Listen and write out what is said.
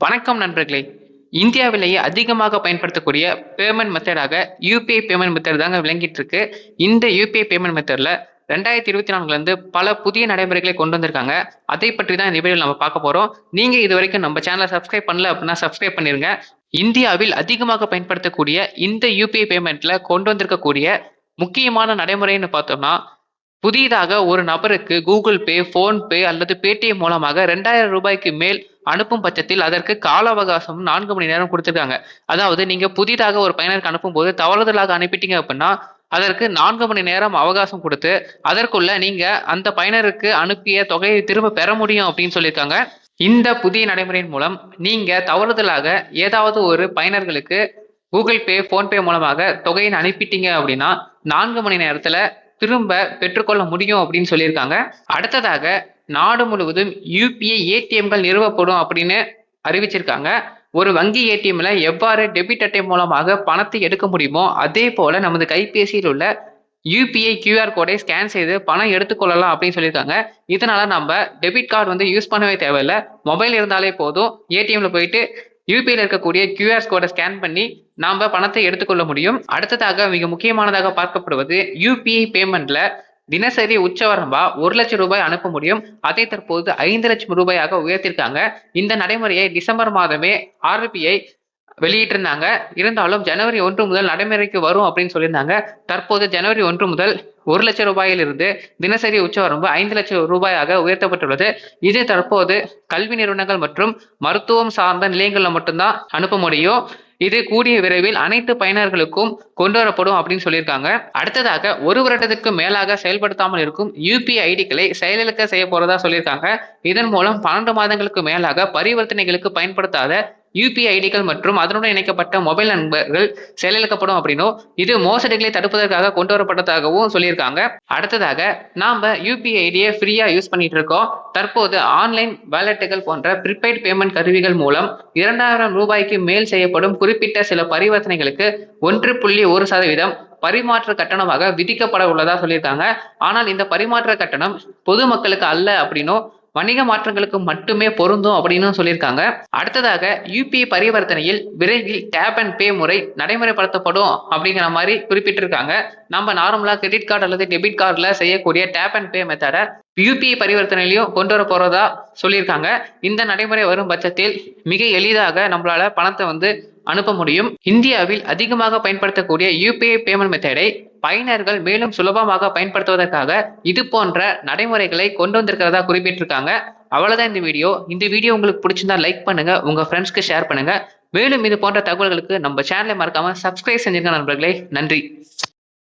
வணக்கம் நண்பர்களே. இந்தியாவிலேயே அதிகமாக பயன்படுத்தக்கூடிய பேமெண்ட் மெத்தடாக யூபிஐ பேமெண்ட் மெத்தட் தாங்க விளங்கிட்டு இருக்கு இந்த யூபிஐ பேமெண்ட் மெத்தடில் ரெண்டாயிரத்தி இருபத்தி நான்குலேருந்து பல புதிய நடைமுறைகளை கொண்டு வந்திருக்காங்க. அதை பற்றி தான் இந்த வீடியோவில் நம்ம பார்க்க போகிறோம் நீங்கள் இது வரைக்கும் நம்ம சேனலை சப்ஸ்கிரைப் பண்ணல அப்படின்னா சப்ஸ்கிரைப் பண்ணிருங்க. இந்தியாவில் அதிகமாக பயன்படுத்தக்கூடிய இந்த யூபிஐ பேமெண்ட்டில் கொண்டு வந்திருக்கக்கூடிய முக்கியமான நடைமுறைன்னு பார்த்தோம்னா புதிதாக ஒரு நபருக்கு கூகுள் பே ஃபோன்பே அல்லது பேடிஎம் மூலமாக ரெண்டாயிரம் ரூபாய்க்கு மேல் அனுப்பும் பட்சத்தில் அதற்கு கால அவகாசம் நான்கு மணி நேரம் கொடுத்துருக்காங்க. அதாவது நீங்க புதிதாக ஒரு பயனருக்கு அனுப்பும் போது தவறுதலாக அனுப்பிட்டீங்க அப்படின்னா அதற்கு நான்கு மணி நேரம் அவகாசம் கொடுத்து அதற்குள்ள நீங்க அந்த பயனருக்கு அனுப்பிய தொகையை திரும்ப பெற முடியும் அப்படின்னு சொல்லியிருக்காங்க. இந்த புதிய நடைமுறையின் மூலம் நீங்க தவறுதலாக ஏதாவது ஒரு பயனர்களுக்கு கூகுள் பே ஃபோன்பே மூலமாக தொகையை அனுப்பிட்டீங்க அப்படின்னா நான்கு மணி நேரத்துல திரும்ப பெற்றுக்கொள்ள முடியும் அப்படின்னு சொல்லியிருக்காங்க. அடுத்ததாக நாடு முழுவதும் யூபிஐ ஏடிஎம்கள் நிறுவப்படும் அப்படின்னு அறிவிச்சிருக்காங்க. ஒரு வங்கி ஏடிஎம்ல எவ்வாறு டெபிட் அட்டை மூலமாக பணத்தை எடுக்க முடியுமோ அதே போல நமது கைபேசியில் உள்ள யூபிஐ கியூஆர் கோடை ஸ்கேன் செய்து பணம் எடுத்துக்கொள்ளலாம் அப்படின்னு சொல்லியிருக்காங்க. இதனால நம்ம டெபிட் கார்டு வந்து யூஸ் பண்ணவே தேவையில்லை. மொபைல் இருந்தாலே போதும். ஏடிஎம்ல போயிட்டு யூபிஐல இருக்கக்கூடிய கியூஆர் கோடை ஸ்கேன் பண்ணி நாம பணத்தை எடுத்துக்கொள்ள முடியும். அடுத்ததாக மிக முக்கியமானதாக பார்க்கப்படுவது யூபிஐ பேமெண்ட்ல தினசரி உச்சவரம்பா ஒரு லட்சம் ரூபாய் அனுப்ப முடியும். அதை தற்போது ஐந்து லட்சம் ரூபாயாக உயர்த்திருக்காங்க. இந்த நடைமுறையை டிசம்பர் மாதமே ஆர்பிஐ வெளியிட்டிருந்தாங்க. இருந்தாலும் ஜனவரி ஒன்று முதல் நடைமுறைக்கு வரும் அப்படின்னு சொல்லியிருந்தாங்க. தற்போது ஜனவரி ஒன்று முதல் ஒரு லட்சம் ரூபாயிலிருந்து தினசரி உச்சவரம்பு ஐந்து லட்சம் ரூபாயாக உயர்த்தப்பட்டுள்ளது. இது தற்போது கல்வி நிறுவனங்கள் மற்றும் மருத்துவம் சார்ந்த நிலையங்களில் மட்டும்தான் அனுப்ப முடியும். இது கூடிய விரைவில் அனைத்து பயனர்களுக்கும் கொண்டு வரப்படும் அப்படின்னு சொல்லியிருக்காங்க. அடுத்ததாக ஒரு வருடத்துக்கு மேலாக செயல்படுத்தாமல் இருக்கும் யூபிஐ ஐடிகளை செயலிழக்க செய்ய போறதா சொல்லியிருக்காங்க. இதன் மூலம் பன்னெண்டு மாதங்களுக்கு மேலாக பரிவர்த்தனைகளுக்கு பயன்படுத்தாத யூபிஐ ஐடிகள் மற்றும் அதனுடன் இணைக்கப்பட்ட மொபைல் நண்பர்கள் செயலிழக்கப்படும் அப்படின்னும் இது மோசடிகளை தடுப்பதற்காக கொண்டு வரப்பட்டதாகவும் சொல்லியிருக்காங்க. அடுத்ததாக நாம யூபிஐ ஐடியை ஃப்ரீயா யூஸ் பண்ணிட்டு இருக்கோம் தற்போது ஆன்லைன் வேலெட்டுகள் போன்ற ப்ரிபெய்ட் பேமெண்ட் கருவிகள் மூலம் இரண்டாயிரம் ரூபாய்க்கு மேல் செய்யப்படும் குறிப்பிட்ட சில பரிவர்த்தனைகளுக்கு ஒன்று புள்ளி ஒரு சதவீதம் பரிமாற்ற கட்டணமாக விதிக்கப்பட உள்ளதா சொல்லியிருக்காங்க. ஆனால் இந்த பரிமாற்ற கட்டணம் பொதுமக்களுக்கு அல்ல அப்படின்னும் வணிக மாற்றங்களுக்கு மட்டுமே பொருந்தும் அப்படின்னு சொல்லியிருக்காங்க. அடுத்ததாக யூபிஐ பரிவர்த்தனையில் விரைவில் டேப் அண்ட் பே முறை நடைமுறைப்படுத்தப்படும் அப்படிங்கிற மாதிரி குறிப்பிட்டிருக்காங்க. நம்ம நார்மலாக கிரெடிட் கார்டு அல்லது டெபிட் கார்டில் செய்யக்கூடிய டேப் அண்ட் பே மெத்தடை யூபிஐ பரிவர்த்தனையிலையும் கொண்டு வர போகிறதா சொல்லியிருக்காங்க. இந்த நடைமுறை வரும் பட்சத்தில் மிக எளிதாக நம்மளால பணத்தை வந்து அனுப்ப முடியும். இந்தியாவில் அதிகமாக பயன்படுத்தக்கூடிய யூபிஐ பேமெண்ட் மெத்தடை பயனர்கள் மேலும் சுலபமாக பயன்படுத்துவதற்காக இது போன்ற நடைமுறைகளை கொண்டு வந்திருக்கிறதா குறிப்பிட்டிருக்காங்க. அவ்வளவுதான் இந்த வீடியோ. இந்த வீடியோ உங்களுக்கு பிடிச்சிருந்தா லைக் பண்ணுங்க உங்க ஃப்ரெண்ட்ஸ்க்கு ஷேர் பண்ணுங்க. மேலும் இது போன்ற தகவல்களுக்கு நம்ம சேனலை மறக்காம சப்ஸ்கிரைப் செஞ்சிருக்க நண்பர்களே. நன்றி.